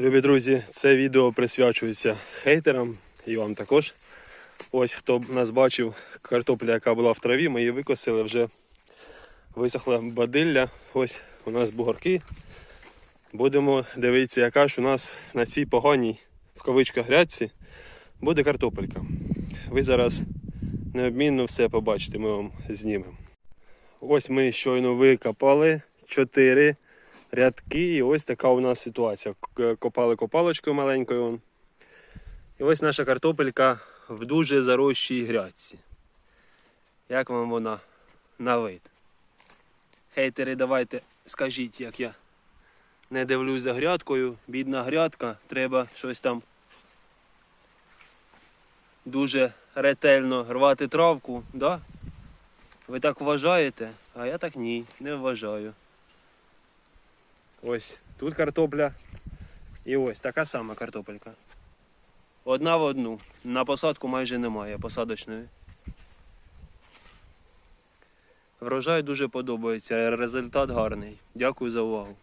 Любі друзі, це відео присвячується хейтерам і вам також. Ось хто нас бачив, картопля, яка була в траві, ми її викосили, вже висохла бадилля. Ось у нас бугорки. Будемо дивитися, яка ж у нас на цій поганій в кавичках грядці буде картопелька. Ви зараз необмінно все побачите, ми вам знімемо. Ось ми щойно викопали 4 рядки, і ось така у нас ситуація. Копали копалочкою маленькою. І ось наша картопелька в дуже зарощій грядці. Як вам вона на вид? Хейтери, давайте скажіть, як я не дивлюсь за грядкою. Бідна грядка, треба щось там дуже ретельно рвати травку, да? Ви так вважаєте? А я так ні, не вважаю. Ось тут картопля. І ось така сама картопелька. Одна в одну. На посадку майже немає посадочної. Врожай дуже подобається, результат гарний. Дякую за увагу.